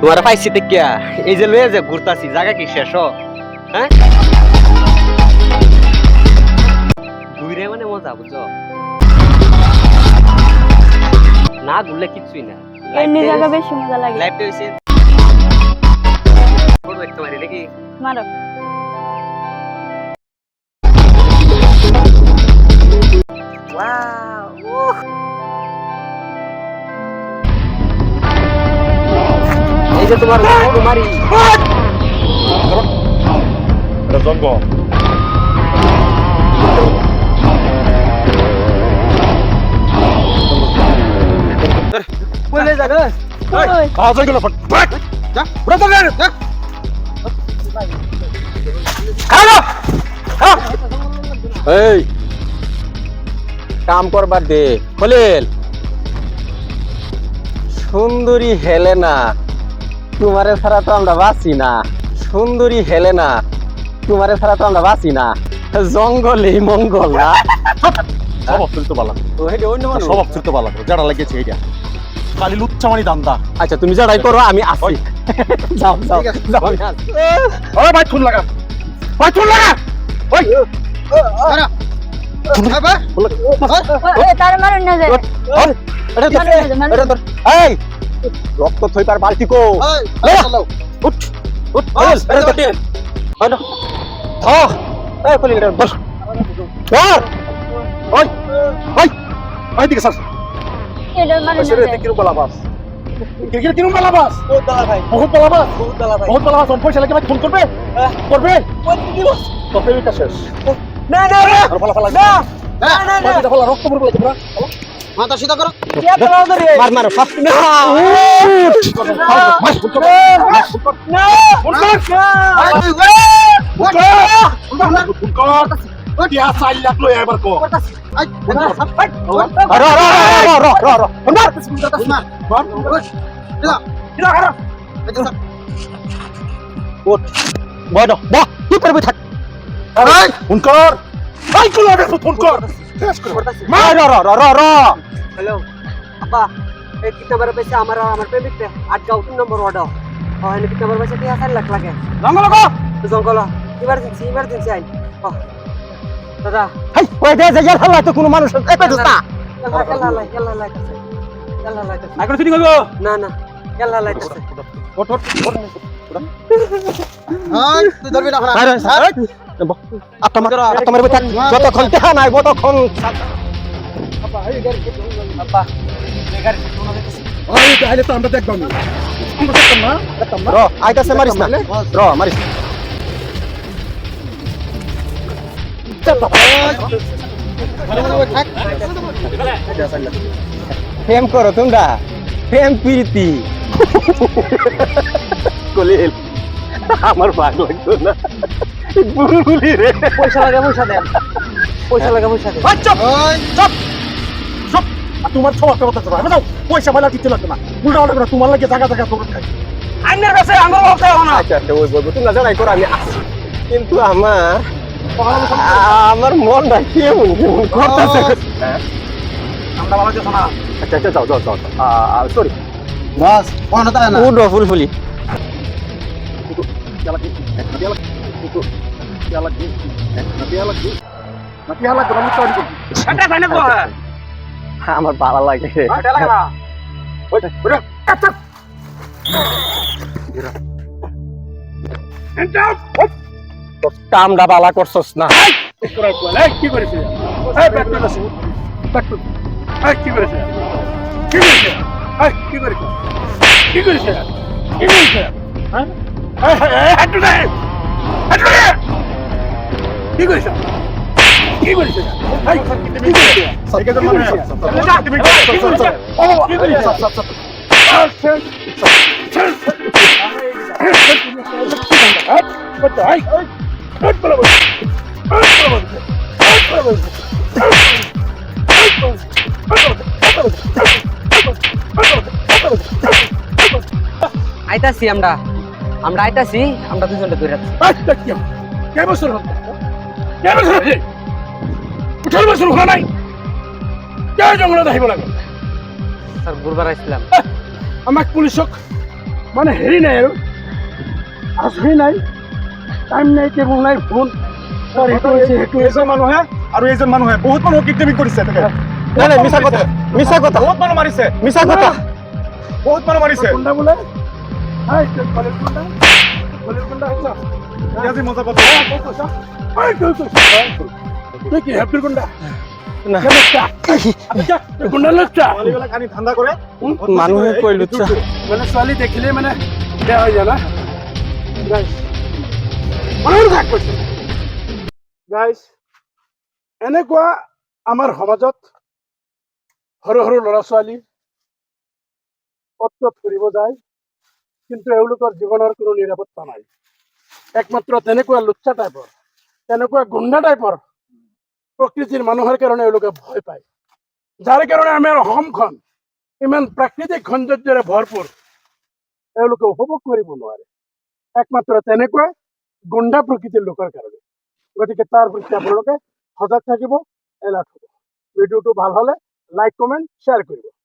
তোমার পাইছি দেখিয়া। এই যে লয়ে যে ঘুরতাছি জায়গা কি শেষ হ? হ্যাঁ? ঘুরে মানে মজা বুঝছ? না ঘুরলে কিচ্ছুই না। এমনি জায়গা বেশি মজা লাগে। লাইফটা হইছে দেখতে পারি নাকি মারো। ওয়াও এই যে তোমার কুমারী এটা জঙ্গল কইলে জায়গা ওই, আ জঙ্গল ফট বাট যা পুরো তো যা এই কাম করবার দে। খলিল। সুন্দরী হেলেনা তোমারে ছাড়া তো আমরা বাঁচি না। সুন্দরী হেলেনা তোমারে ছাড়া তো আমরা বাঁচি না। জঙ্গলে মঙ্গল না স্বভাব চরিত্র বালা। ও, হেডে অন্য মানুষ। স্বভাব চরিত্র বালা। যারা লাগেছে এইটা খালি লুচ্চামানি দান্দা। আচ্ছা তুমি যারাই করো আমি আসি। যাও যাও যাও। ওই। ভাই খুন লাগা। ভাই খুন লাগা। ওই। রক্ত থইবার বালতি কো। উঠ উঠ ধর। ওই। ওই ওই দিকে স্যার এটা মারুন না শরীরে যায় ক্রিকেট কিরম বালাবাস বহুত বালাবাস বহুত বালাবাস অন পয়সা লাগে ফোন করবে? করবে? তো প্রেমিকা শেষ। না না না ফালা ফালা না না না না ফালা রক্ত পড়বে তোমরা মার মার ফাপ না র র র র র উঠ বড় বাহ কি করবি থাক ফোন কর। ভাই কোন আগে ফোন কর। মার। র র র র। হ্যালো আপা এই কিতাবের পয়সা আমার আর আমার প্রেমিকটা আট গাও তিন নম্বর অর্ডার হয় না কিতাবের পয়সা কি হাজার লাখ লাগে। জঙ্গল গো। জঙ্গল ইমার্জেন্সি ইমার্জেন্সি আইন ও, দাদা। হাই ওই দে যে হাল্লা তো কোনো মানুষ না কেল্লা কেল্লা লাই কেল্লা লাই কাছে কেল্লা লাই কাছে এখন ফিটিং হইব? না না কেল্লা লাই কাছে ওঠ ওঠ। ওঠ আরে আত্মা মার আত্মা মারবে থাক যতক্ষণ নাই ততক্ষণ আমরা দেখবাম। আইতাছে মারিস না। র মারিস প্রেম করো তোমরা। প্রেম প্রীতি। কলিল আমার ভাগ লাগতো না। বুলবুলি রে পয়সা লাগে পয়সা দেন পয়সা লাগে পয়সা দেন ওই চুপ চুপ চুপ আর তোমার সবার কথা চলে যাও পয়সা পাইলা কিছু লাগবে না উল্টা উল্টা করে তোমার লাগে জায়গা জায়গা দৌড় খাই আইনের কাছে আমার হতে হবে না আচ্ছা আচ্ছা ওই বলব তোমরা জানাই করো আমি আসি কিন্তু আমার আমার মনটা কেমন কেমন করতেছে আমরা ভালো কিছু না আচ্ছা আচ্ছা যাও যাও যাও সরি বস কোন তাই না উডো ফুলফুলি আমার ভালো লাগে কামটা বালা করছস না eh, কি করেছে? কি করেছে? কি করেছে? কি করেছে? কি করেছে? কি করেছে? হ্যাঁ? হাঁটু দে। কি করেছে? কি করেছে? এই কি করেছে? সাইকেল। তুমি কি করেছে? ও কি করেছে? সব সব সব। এই এই বলা আইতাছি আমরা আমরা আইতাছি আমরা দুজনটা ধরে রাখছি কেইবছৰ হ'ল কেইবছৰ হৈছে ওঠৰ বছৰ হোৱা নাই। কিয় জংঘলত আহিব লাগে স্যার আসছিলাম আমাক পুলিচক মানে হেৰি নাই আৰু। আজৰি নাই টাইম নাই টেবুল নাই ফোন তাৰ সেইটো হৈছে সেইটো হৈছে এইজন মানুহে। আৰু এইজন মানুহে বহুত মানুহক কিডনেপিং কৰিছে নাই নাই মিছা কথা মিছা কথা বহুত মানুহ মাৰিছে। মিছা কথা বহুত মানুহ মাৰিছে। বোলে তই কি কৰে মানুহে কৈ মানে ছোৱালী দেখিলেই মানে বেয়া হৈ যায় না? কৈছে গাইছ এনেকুৱা আমাৰ সমাজত সৰু সৰু ল'ৰা ছোৱালী তত ফুৰিব যায়। কিন্তু এওঁলোকৰ জীৱনৰ কোনো নিৰাপত্তা নাই। একমাত্ৰ তেনেকুৱা লুচ্চা টাইপৰ, তেনেকুৱা গুণ্ডা টাইপৰ প্ৰকৃতিৰ মানুহৰ কাৰণে এওঁলোকে ভয় পায়। যাৰ কাৰণে আমাৰ অসমখন ইমান প্ৰাকৃতিক সৌন্দৰ্যৰে ভৰপূৰ, এওঁলোকে উপভোগ কৰিব নোৱাৰে। একমাত্ৰ তেনেকুৱা গুণ্ডা প্ৰকৃতিৰ লোকৰ কাৰণে। গতিকে তাৰ প্ৰতি আপোনালোকে সজাগ থাকিব, এলাৰ্ট হ'ব। ভিডিঅ'টো ভালো হ'লে লাইক, কমেণ্ট, শ্বেয়াৰ কৰিব।